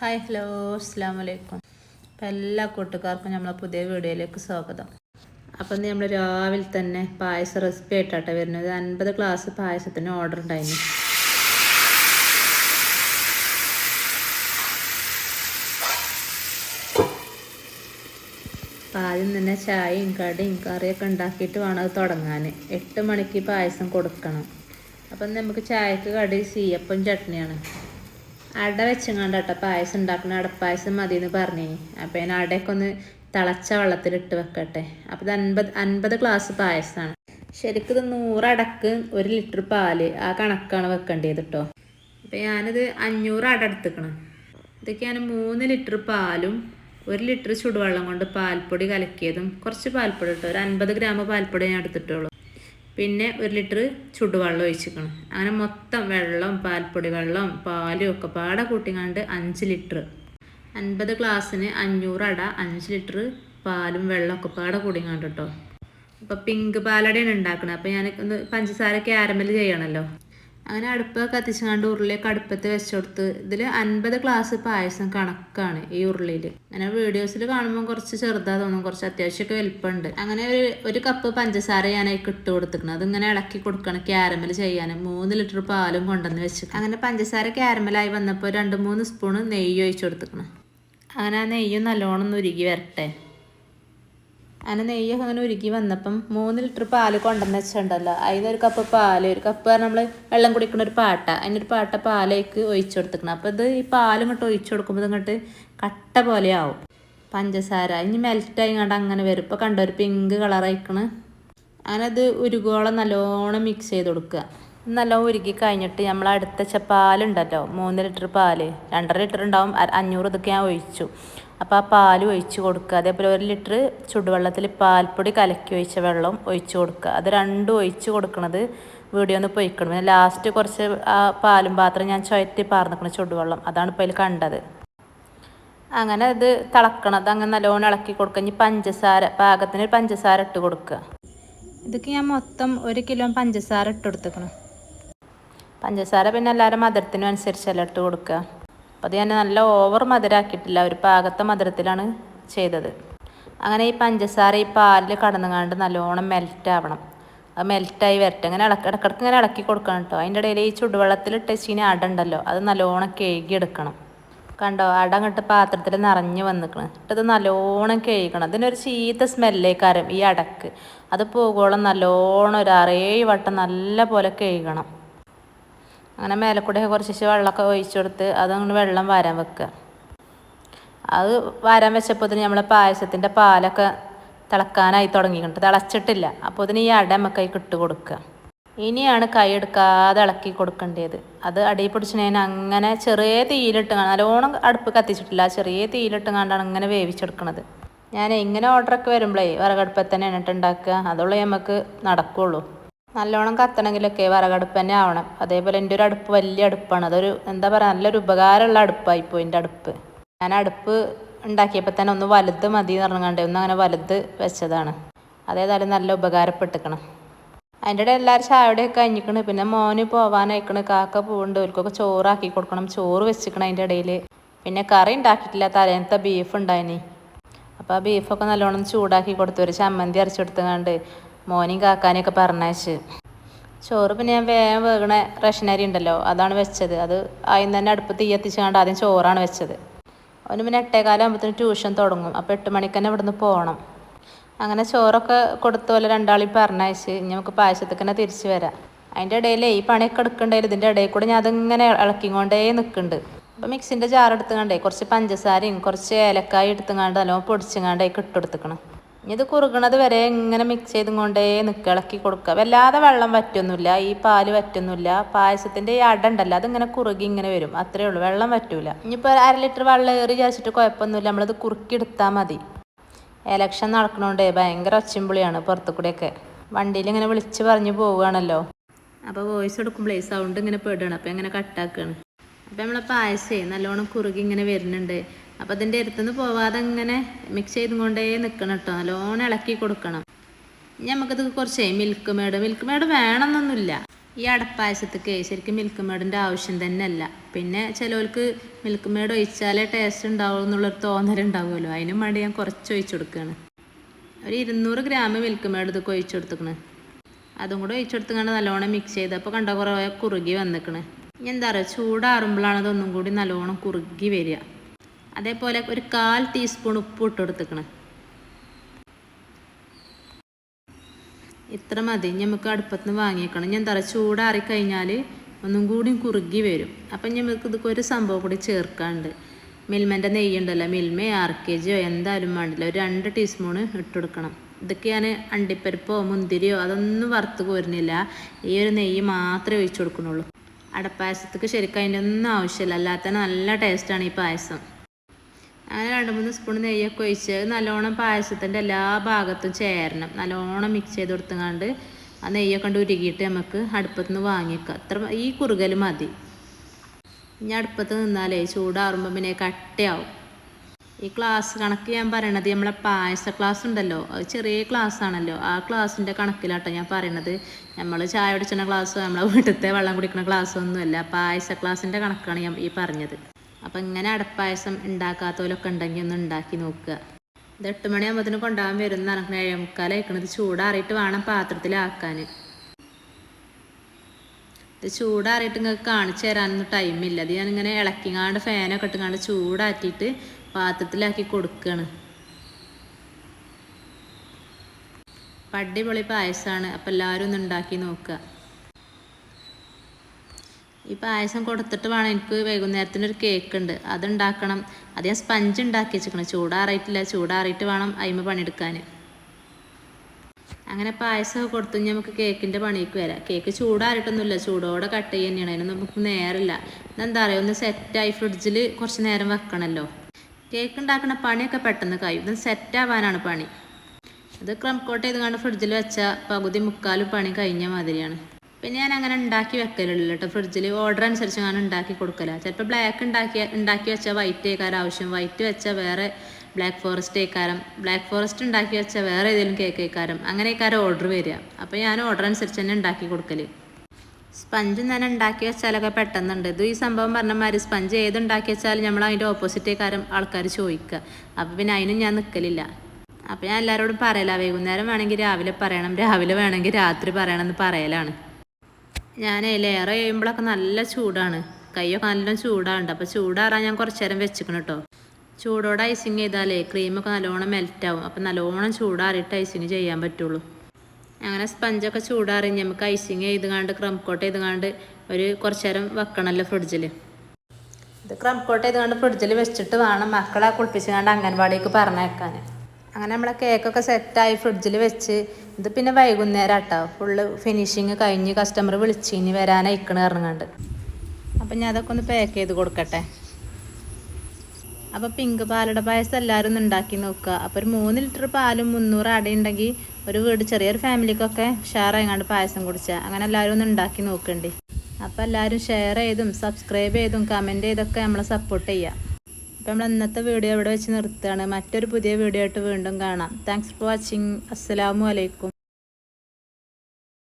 Hi hello അസ്സാം വലൈക്കും അപ്പം എല്ലാ കൂട്ടുകാർക്കും നമ്മളെ പുതിയ വീഡിയോയിലേക്ക് സ്വാഗതം. അപ്പം ഇന്ന് നമ്മൾ രാവിലെ തന്നെ പായസം റെസിപ്പി ആയിട്ടാട്ടെ വരുന്നത്. അൻപത് ഗ്ലാസ് പായസത്തിന് ഓർഡർ ഉണ്ടായിരുന്നു ആദ്യം തന്നെ ചായയും കടയും കറിയൊക്കെ ഉണ്ടാക്കിയിട്ട് വേണം അത് തുടങ്ങാൻ എട്ട് മണിക്ക് പായസം കൊടുക്കണം. അപ്പം നമുക്ക് ചായക്ക് കടി സീയപ്പം ചട്നിയാണ്. അട വെച്ചങ്ങാണ്ട് കേട്ടോ പായസം ഉണ്ടാക്കണ അടപ്പായസം മതി എന്ന് പറഞ്ഞു. അപ്പോൾ ഞാൻ അടയൊക്കെ ഒന്ന് തിളച്ച വെള്ളത്തിലിട്ട് വെക്കട്ടെ. അപ്പോൾ ഇത് അൻപത് അൻപത് ഗ്ലാസ് പായസമാണ് ശരിക്കും ഇത് നൂറടക്ക് ഒരു ലിറ്റർ പാൽ ആ കണക്കാണ് വെക്കേണ്ടത് കേട്ടോ അപ്പൊ ഞാനിത് അഞ്ഞൂറ് അട എടുത്തുക്കണം. ഇതൊക്കെ ഞാൻ മൂന്ന് ലിറ്റർ പാലും ഒരു ലിറ്റർ ചുടുവെള്ളം കൊണ്ട് പാൽപ്പൊടി കലക്കിയതും കുറച്ച് പാൽപ്പൊടി ഇട്ടോ. ഒരു അൻപത് ഗ്രാം പാൽപ്പൊടി ഞാൻ എടുത്തിട്ടുള്ളൂ. പിന്നെ ഒരു ലിറ്റർ ചുടുവെള്ളം ഒഴിച്ചിക്കണം അങ്ങനെ മൊത്തം വെള്ളം പാൽപ്പൊടി വെള്ളം പാലും ഒക്കെ പാടെ കൂട്ടിങ്ങാണ്ട് അഞ്ച് ലിറ്റർ. അൻപത് ഗ്ലാസ്സിന് അഞ്ഞൂറ് അട അഞ്ച് ലിറ്റർ പാലും വെള്ളം ഒക്കെ പാടെ കൂടിങ്ങാണ്ട് കേട്ടോ അപ്പോൾ പിങ്ക് പാലടയാണ് ഉണ്ടാക്കുന്നത് അപ്പോൾ ഞാൻ ഒന്ന് പഞ്ചസാര ക്യാരമൽ ചെയ്യണമല്ലോ അങ്ങനെ അടുപ്പ് കത്തിച്ചാണ്ട് ഉരുളിയൊക്കെ അടുപ്പത്ത് വെച്ചുകൊടുത്ത് ഇതിൽ അൻപത് ഗ്ലാസ് പായസം കണക്കാണ് ഈ ഉരുളിയിൽ അങ്ങനെ വീഡിയോസിൽ കാണുമ്പോൾ കുറച്ച് ചെറുതാ തോന്നും കുറച്ച് അത്യാവശ്യമൊക്കെ വലിപ്പമുണ്ട് അങ്ങനെ ഒരു ഒരു കപ്പ് പഞ്ചസാര ഞാൻ അതിൽ ഇട്ട് കൊടുത്തിക്കണം അതിങ്ങനെ ഇളക്കി കൊടുക്കണം ക്യാരമൽ ചെയ്യാൻ മൂന്ന് ലിറ്റർ പാലും കൊണ്ടുവന്ന് വെച്ച് അങ്ങനെ പഞ്ചസാര ക്യാരമലായി വന്നപ്പോൾ രണ്ട് മൂന്ന് സ്പൂൺ നെയ്യ് ഒഴിച്ചു കൊടുത്തിക്കണം. അങ്ങനെ ആ നെയ്യും നല്ലോണം ഉരുകി വരട്ടെ. അങ്ങനെ നെയ്യൊക്കെ അങ്ങനെ ഉരുക്കി വന്നപ്പം മൂന്ന് ലിറ്റർ പാൽ കൊണ്ടുവന്ന് വെച്ചിട്ടുണ്ടല്ലോ. അതിന് ഒരു കപ്പ് പാൽ ഒരു കപ്പ് നമ്മൾ വെള്ളം കുടിക്കുന്ന ഒരു പാട്ട. അതിനൊരു പാട്ട പാലേക്ക് ഒഴിച്ചു കൊടുത്തിക്കണം അപ്പോൾ ഇത് ഈ പാലും ഇങ്ങോട്ട് ഒഴിച്ചു കൊടുക്കുമ്പോൾ ഇങ്ങോട്ട് കട്ട പോലെ ആവും. പഞ്ചസാര ഇനി മെൽറ്റായി കണ്ട അങ്ങനെ വരും. ഇപ്പോൾ കണ്ടോ ഒരു പിങ്ക് കളറായിക്കണ് അങ്ങനെ അത് ഉരുകോളം നല്ലോണം മിക്സ് ചെയ്ത് കൊടുക്കുക. നല്ലോണം ഉരുക്കി കഴിഞ്ഞിട്ട് നമ്മൾ അടുത്ത പാലുണ്ടല്ലോ മൂന്ന് ലിറ്റർ പാൽ. രണ്ടര ലിറ്റർ ഉണ്ടാവും അഞ്ഞൂറ് ഇതൊക്കെ ഞാൻ ഒഴിച്ചു. അപ്പോൾ ആ പാൽ ഒഴിച്ച് കൊടുക്കുക. അതേപോലെ ഒരു ലിറ്റർ ചുടുവെള്ളത്തിൽ പാൽപ്പൊടി കലക്കി ഒഴിച്ച വെള്ളം ഒഴിച്ച് കൊടുക്കുക. അത് രണ്ടും ഒഴിച്ച് കൊടുക്കുന്നത് വീഡിയോ ഒന്ന് പൊയ്ക്കണം പിന്നെ ലാസ്റ്റ് കുറച്ച് ആ പാലും പാത്രം ഞാൻ ചുയറ്റി പാർന്നിക്കണം ചുടുവെള്ളം. അതാണ് ഇപ്പോൾ അതിൽ കണ്ടത്. അങ്ങനെ ഇത് തിളക്കണത് അങ്ങനെ നല്ലോണം ഇളക്കി കൊടുക്കുക. ഇനി പഞ്ചസാര പാകത്തിന് പഞ്ചസാര ഇട്ട് കൊടുക്കുക. ഇതൊക്കെ ഞാൻ മൊത്തം ഒരു കിലോ പഞ്ചസാര ഇട്ട് കൊടുത്തേക്കണം. പഞ്ചസാര പിന്നെ എല്ലാവരും മധുരത്തിനും അനുസരിച്ചല്ല ഇട്ട് കൊടുക്കുക. അപ്പോൾ അത് ഞാൻ നല്ല ഓവർ മധുരാക്കിയിട്ടില്ല. ഒരു പാകത്തെ മധുരത്തിലാണ് ചെയ്തത്. അങ്ങനെ ഈ പഞ്ചസാര ഈ പാലിൽ കടന്നുകാണ്ട് നല്ലോണം മെൽറ്റ് ആവണം. അത് മെൽറ്റായി വരട്ടെ. അങ്ങനെ ഇളക്കി ഇടക്കിടക്ക് ഇങ്ങനെ ഇളക്കി കൊടുക്കണം കേട്ടോ അതിന്റെ ഇടയിൽ ഈ ചുടുവെള്ളത്തിൽ ഇട്ടച്ചിന് അട ഉണ്ടല്ലോ അത് നല്ലോണം കേകി എടുക്കണം കണ്ടോ? അട അങ്ങോട്ട് പാത്രത്തിൽ നിറഞ്ഞു വന്നിക്കണം. ഇത് നല്ലോണം കഴുകണം. ഇതിനൊരു ചീത്ത സ്മെല്ലേക്കാരം ഈ അടക്ക്. അത് പോകുവോളം നല്ലോണം ഒരു അറേഴ് വട്ടം നല്ല പോലെ കഴുകണം. അങ്ങനെ മേലെ കൂടെ കുറച്ച് വെള്ളമൊക്കെ ഒഴിച്ചു കൊടുത്ത് അതങ്ങനെ വെള്ളം വരാൻ വെക്കുക. അത് വരാൻ വെച്ചപ്പോൾ ഇതിന് നമ്മളെ പായസത്തിന്റെ പാലൊക്കെ തിളക്കാനായി തുടങ്ങിയിട്ടുണ്ട്. തിളച്ചിട്ടില്ല. അപ്പോൾ ഇതിന് ഈ അട നമുക്ക് ഇട്ട് കൊടുക്കുക. ഇനിയാണ് കൈ എടുക്കാതെ ഇളക്കി കൊടുക്കേണ്ടത്. അത് അടിയിൽ പിടിച്ചിട്ട് അങ്ങനെ ചെറിയ തീയിലിട്ട് നല്ലോണം അടുപ്പ് കത്തിച്ചിട്ടില്ല. ചെറിയ തീയിലിട്ട് കണ്ടാണ് അങ്ങനെ വേവിച്ചെടുക്കണത്. ഞാൻ ഇങ്ങനെ ഓർഡറൊക്കെ വരുമ്പോഴേ വിറകടുപ്പത്തന്നെ തന്നെയാണ് ഉണ്ടാക്കുക. അതുള്ളൂ നമുക്ക് നടക്കുള്ളൂ. നല്ലോണം കത്തണമെങ്കിലൊക്കെ വിറകടുപ്പ് തന്നെ ആവണം. അതേപോലെ എന്റെ ഒരു അടുപ്പ് വലിയ അടുപ്പാണ്. അതൊരു എന്താ പറയുക നല്ലൊരു ഉപകാരമുള്ള അടുപ്പായിപ്പോയി എന്റെ അടുപ്പ്. ഞാൻ അടുപ്പ് ഉണ്ടാക്കിയപ്പോൾ തന്നെ ഒന്ന് വലുത് മതി എന്ന് പറഞ്ഞാണ്ട് ഒന്ന് അങ്ങനെ വലുത് വെച്ചതാണ്. അതേതായാലും നല്ല ഉപകാരപ്പെട്ടിക്കണം അതിന്റെ ഇടയിൽ എല്ലാവരും ചായയുടെയൊക്കെ കഴിഞ്ഞിക്കണ് പിന്നെ മോന് പോവാനായിക്കണ്. കാക്ക പോകുന്നുണ്ട് ഓർക്കൊക്കെ ചോറാക്കി കൊടുക്കണം. ചോറ് വെച്ചിക്കണം അതിന്റെ ഇടയിൽ. പിന്നെ കറി ഉണ്ടാക്കിയിട്ടില്ല. തലേന്നത്തെ ബീഫ് ഉണ്ടായിനി. അപ്പോൾ ആ ബീഫൊക്കെ നല്ലോണം ചൂടാക്കി കൊടുത്തു. ഒരു ചമ്മന്തി അരച്ചെടുത്തുകൊണ്ട് മോനെയും കാക്കാനെയൊക്കെ പറഞ്ഞയച്ച്. ചോറ് പിന്നെ ഞാൻ വേഗം വേകണ റേഷനരി ഉണ്ടല്ലോ അതാണ് വെച്ചത്. അത് ആദ്യം തന്നെ അടുപ്പ് തീ എത്തിച്ചാണ്ട് ആദ്യം ചോറാണ് വെച്ചത്. അവന് പിന്നെ എട്ടേകാലം ആകുമ്പോഴത്തേന് ട്യൂഷൻ തുടങ്ങും. അപ്പോൾ എട്ട് മണിക്ക് തന്നെ ഇവിടുന്ന് പോകണം അങ്ങനെ ചോറൊക്കെ കൊടുത്ത പോലെ രണ്ടാളി പറഞ്ഞയച്ച് ഇനി നമുക്ക് പായസത്തേക്ക് തന്നെ തിരിച്ചു വരാം. അതിന്റെ ഇടയിൽ ഈ പണിയൊക്കെ എടുക്കണ്ടായാലും ഇതിന്റെ ഇടയിൽ കൂടെ ഞാൻ അതിങ്ങനെ ഇളക്കിക്കൊണ്ടേ നിൽക്കുന്നുണ്ട്. അപ്പോൾ മിക്സിന്റെ ജാർ എടുത്തുകൊണ്ടേ കുറച്ച് പഞ്ചസാരയും കുറച്ച് ഏലക്കായ എടുത്തുകൊണ്ട് നല്ലോണം പൊടിച്ചുകൊണ്ട് ഇട്ടെടുത്തുക്കണം ഇത് കുറുകണത് വരെ ഇങ്ങനെ മിക്സ് ചെയ്തും കൊണ്ടേ നിൽക്കുക ഇളക്കി കൊടുക്കുക വല്ലാതെ വെള്ളം വറ്റൊന്നുമില്ല ഈ പാൽ വറ്റൊന്നുമില്ല. പായസത്തിന്റെ ഈ അട ഉണ്ടല്ലോ അതിങ്ങനെ കുറുകി ഇങ്ങനെ വരും. അത്രേ ഉള്ളൂ വെള്ളം വറ്റൂല. ഇനിയിപ്പോൾ അര ലിറ്റർ വെള്ളം ഏറി വിചാരിച്ചിട്ട് കുഴപ്പമൊന്നുമില്ല നമ്മളത് കുറുക്കി എടുത്താൽ മതി. എലക്ഷൻ നടക്കണോണ്ടേ ഭയങ്കര ഒച്ചമ്പുളിയാണ് പുറത്തു കൂടെയൊക്കെ വണ്ടിയിൽ ഇങ്ങനെ വിളിച്ച് പറഞ്ഞു പോവുകയാണല്ലോ. അപ്പോൾ വോയിസ് എടുക്കുമ്പോഴേ സൗണ്ട് ഇങ്ങനെ പെടുകയാണ് അപ്പോൾ ഇങ്ങനെ കട്ടാക്കുകയാണ് അപ്പോൾ നമ്മളെ പായസേ നല്ലോണം കുറുകി ഇങ്ങനെ വരുന്നുണ്ട്. അപ്പോൾ അതിന്റെ അടുത്തുനിന്ന് പോവാതെ ഇങ്ങനെ മിക്സ് ചെയ്തും കൊണ്ടേ നിൽക്കണം കേട്ടോ നല്ലോണം ഇളക്കി കൊടുക്കണം. ഇനി നമുക്കിത് കുറച്ചേ മിൽക്ക് മേഡ് മിൽക്ക് മേഡ് വേണമെന്നൊന്നുമില്ല. ഈ അടപ്പായസത്തേക്ക് ശരിക്കും മിൽക്ക് മേഡിന്റെ ആവശ്യം തന്നെ അല്ല പിന്നെ ചിലവർക്ക് മിൽക്ക് മേഡ് ഒഴിച്ചാലേ ടേസ്റ്റ് ഉണ്ടാവുള്ളൂ എന്നുള്ളൊരു തോന്നലുണ്ടാവുമല്ലോ അതിനും വേണ്ടി ഞാൻ കുറച്ച് ഒഴിച്ചു കൊടുക്കുകയാണ് ഒരു ഇരുന്നൂറ് ഗ്രാം മിൽക്ക് മേഡ് ഇതൊക്കെ ഒഴിച്ചു കൊടുത്തേക്കണ്. അതും കൂടെ ഒഴിച്ചു കൊടുത്തുകൊണ്ട് നല്ലോണം മിക്സ് ചെയ്തപ്പോൾ കണ്ട കുറേ കുറുകി വന്നിക്കണ്. ഇനി എന്താ പറയുക ചൂടാറുമ്പോഴാണ് അതൊന്നും കൂടി നല്ലോണം കുറുകി വരിക. അതേപോലെ ഒരു കാൽ ടീസ്പൂൺ ഉപ്പ് ഇട്ട് കൊടുത്തേക്കണം. ഇത്ര മതി. നമുക്ക് അടുപ്പത്ത് നിന്ന് വാങ്ങിയേക്കണം ഞാൻ തറ ചൂടാറി കഴിഞ്ഞാൽ ഒന്നും കൂടി കുറുകി വരും. അപ്പം നമുക്ക് ഇതൊക്കെ ഒരു സംഭവം കൂടി ചേർക്കാണ്ട്. മിൽമന്റെ നെയ്യ് ഉണ്ടല്ലോ മിൽമ ആർ കെ ജിയോ എന്തായാലും വേണ്ടില്ല. ഒരു രണ്ട് ടീസ്പൂണ് ഇട്ട് കൊടുക്കണം. ഇതൊക്കെ ഞാൻ അണ്ടിപ്പരിപ്പോ മുന്തിരിയോ അതൊന്നും വറുത്ത് കോരുന്നില്ല. ഈ ഒരു നെയ്യ് മാത്രമേ ഒഴിച്ചു കൊടുക്കുന്നുള്ളൂ. അടപ്പായസത്തേക്ക് ശരിക്കും അതിന്റെ ഒന്നും ആവശ്യമില്ല. അല്ലാത്ത നല്ല ടേസ്റ്റാണ് ഈ പായസം. അങ്ങനെ രണ്ട് മൂന്ന് സ്പൂൺ നെയ്യൊക്കെ ഒഴിച്ച് നല്ലോണം പായസത്തിന്റെ എല്ലാ ഭാഗത്തും ചേരണം. നല്ലോണം മിക്സ് ചെയ്ത് കൊടുത്തുകൊണ്ട് ആ നെയ്യൊക്കെ കൊണ്ട് ഉരുകിയിട്ട് നമുക്ക് അടുപ്പത്ത് നിന്ന് വാങ്ങിക്കുക അത്ര ഈ കുറുകൽ മതി. ഇനി അടുപ്പത്ത് നിന്നാലേ ചൂടാറുമ്പോൾ പിന്നെ കട്ടയാവും. ഈ ക്ലാസ് കണക്ക് ഞാൻ പറയണത് നമ്മളെ പായസ ക്ലാസ് ഉണ്ടല്ലോ അത് ചെറിയ ക്ലാസ് ആണല്ലോ. ആ ക്ലാസ്സിന്റെ കണക്കിലാട്ടോ ഞാൻ പറയണത്. നമ്മൾ ചായ പിടിച്ചുന്ന ക്ലാസ്സോ നമ്മളെ വീട്ടിലത്തെ വെള്ളം കുടിക്കുന്ന ക്ലാസ്സോ ഒന്നുമല്ല. പായസ ക്ലാസ്സിന്റെ കണക്കാണ് ഞാൻ ഈ പറഞ്ഞത്. അപ്പം ഇങ്ങനെ അടപ്പായസം ഉണ്ടാക്കാത്തവരൊക്കെ ഉണ്ടെങ്കിൽ ഒന്ന് ഉണ്ടാക്കി നോക്കുക. ഇത് എട്ട് മണിയാകുമ്പോഴത്തേന് കൊണ്ടുപോകാൻ വരുന്ന നടക്കുന്ന ഏഴേ മുക്കാലായിക്കണത് ചൂടാറിയിട്ട് വേണം പാത്രത്തിലാക്കാൻ ഇത് ചൂടാറിയിട്ട് നിങ്ങൾക്ക് കാണിച്ചു തരാനൊന്നും ടൈമില്ല അത് ഞാനിങ്ങനെ ഇളക്കിങ്ങാണ്ട് ഫാനൊക്കെ ഇട്ടുങ്ങാണ്ട് ചൂടാറ്റിയിട്ട് പാത്രത്തിലാക്കി കൊടുക്കുകയാണ് പടിപൊളി പായസമാണ് അപ്പം എല്ലാവരും ഒന്ന് ഉണ്ടാക്കി നോക്കുക. ഈ പായസം കൊടുത്തിട്ട് വേണം. എനിക്ക് വൈകുന്നേരത്തിന് ഒരു കേക്ക് ഉണ്ട് അതുണ്ടാക്കണം. അത് ഞാൻ സ്പഞ്ച് ഉണ്ടാക്കി വെച്ചിരിക്കണം. ചൂടാറിയിട്ടില്ല. ചൂടാറിയിട്ട് വേണം അതിമ പണിയെടുക്കാൻ. അങ്ങനെ പായസമൊക്കെ കൊടുത്തു നമുക്ക് കേക്കിന്റെ പണിക്ക് വരാം. കേക്ക് ചൂടാറിയിട്ടൊന്നുമില്ല. ചൂടോടെ കട്ട് ചെയ്യുക തന്നെയാണ് അതിന് നമുക്ക് നേരമില്ല. എന്താ പറയുക ഒന്ന് സെറ്റായി ഫ്രിഡ്ജിൽ കുറച്ച് നേരം വെക്കണമല്ലോ. കേക്ക് ഉണ്ടാക്കുന്ന പണിയൊക്കെ പെട്ടെന്ന് കഴിയും. ഇത് സെറ്റാവാനാണ് പണി. അത് ക്രം കോട്ട് ചെയ്ത് കണ്ട് ഫ്രിഡ്ജിൽ വെച്ചാൽ പകുതി മുക്കാലും പണി കഴിഞ്ഞ മാതിരിയാണ്. പിന്നെ ഞാൻ അങ്ങനെ ഉണ്ടാക്കി വെക്കലുള്ളൂ കേട്ടോ ഫ്രിഡ്ജിൽ ഓർഡർ അനുസരിച്ച് ഞാൻ ഉണ്ടാക്കി കൊടുക്കല. ചിലപ്പോൾ ബ്ലാക്ക് ഉണ്ടാക്കി ഉണ്ടാക്കി വെച്ചാൽ വൈറ്റ് കേൾക്കാരം ആവശ്യം വൈറ്റ് വെച്ചാൽ വേറെ ബ്ലാക്ക് ഫോറസ്റ്റ് കേൾക്കാരം ബ്ലാക്ക് ഫോറസ്റ്റ് ഉണ്ടാക്കി വെച്ചാൽ വേറെ ഏതെങ്കിലും കേക്ക് കേൾക്കാരം അങ്ങനെ കേൾക്കാരം ഓർഡർ വരിക. അപ്പോൾ ഞാൻ ഓർഡർ അനുസരിച്ച് തന്നെ ഉണ്ടാക്കി കൊടുക്കൽ സ്പഞ്ച് ഞാൻ ഉണ്ടാക്കി വെച്ചാലൊക്കെ പെട്ടെന്നുണ്ട്. ഇത് ഈ സംഭവം പറഞ്ഞ മാതിരി സ്പഞ്ച് ഏത് ഉണ്ടാക്കി വെച്ചാലും നമ്മൾ അതിന്റെ ഓപ്പോസിറ്റ് കാരം ആൾക്കാർ ചോദിക്കുക അപ്പോൾ പിന്നെ അതിനും ഞാൻ നിൽക്കലില്ല അപ്പോൾ ഞാൻ എല്ലാവരോടും പറയല. വൈകുന്നേരം വേണമെങ്കിൽ രാവിലെ പറയണം. രാവിലെ വേണമെങ്കിൽ രാത്രി പറയണം എന്ന് പറയലാണ്. ഞാൻ ലെയർ ചെയ്യുമ്പോഴൊക്കെ നല്ല ചൂടാണ്. കൈയൊക്കെ നല്ല ചൂടാണ്ട് അപ്പോൾ ചൂടാറാൻ ഞാൻ കുറച്ച് നേരം വെച്ചിക്കണം കേട്ടോ ചൂടോടെ ഐസിങ് ചെയ്താലേ ക്രീമൊക്കെ നല്ലോണം മെൽറ്റാവും അപ്പം നല്ലോണം ചൂടാറിയിട്ട് ഐസിങ് ചെയ്യാൻ പറ്റുള്ളൂ. അങ്ങനെ സ്പഞ്ചൊക്കെ ചൂടാറി നമുക്ക് ഐസിങ് ചെയ്ത് കണ്ട് ക്രം കോട്ട് ചെയ്ത് കണ്ട് ഒരു കുറച്ച് നേരം വെക്കണമല്ലോ ഫ്രിഡ്ജിൽ ഇത് ക്രം കോട്ട് ചെയ്ത് കണ്ട് ഫ്രിഡ്ജിൽ വെച്ചിട്ട് വേണം മക്കളെ കുളിപ്പിച്ച് കണ്ട് അംഗൻവാടിക്ക് പറഞ്ഞേക്കാൻ അങ്ങനെ നമ്മളെ കേക്കൊക്കെ സെറ്റായി ഫ്രിഡ്ജിൽ വെച്ച് ഇത് പിന്നെ വൈകുന്നേരം ആട്ടോ ഫുള്ള് ഫിനിഷിങ് കഴിഞ്ഞ് കസ്റ്റമർ വിളിച്ച് ഇനി വരാനയക്കണ ഇറങ്ങാണ്ട് അപ്പം ഞാൻ അതൊക്കെ ഒന്ന് പാക്ക് ചെയ്ത് കൊടുക്കട്ടെ. അപ്പോൾ പിങ്ക് പാലട പായസം എല്ലാവരും ഒന്ന് ഉണ്ടാക്കി നോക്കുക. അപ്പോൾ ഒരു മൂന്ന് ലിറ്റർ പാലും മുന്നൂറ് അടയുണ്ടെങ്കിൽ ഒരു വീട് ചെറിയൊരു ഫാമിലിക്കൊക്കെ ഷെയറായിങ്ങാണ്ട് പായസം കുടിച്ചാൽ അങ്ങനെ എല്ലാവരും ഒന്ന് ഉണ്ടാക്കി നോക്കണ്ടേ. അപ്പോൾ എല്ലാവരും ഷെയർ ചെയ്തും സബ്സ്ക്രൈബ് ചെയ്തും കമന്റ് ചെയ്തൊക്കെ നമ്മളെ സപ്പോർട്ട് ചെയ്യുക അപ്പോൾ നമ്മൾ ഇന്നത്തെ വീഡിയോ ഇവിടെ വെച്ച് നിർത്തുകയാണ്. മറ്റൊരു പുതിയ വീഡിയോ ആയിട്ട് വീണ്ടും കാണാം. താങ്ക്സ് ഫോർ വാച്ചിങ് അസ്സലാമു അലൈക്കും.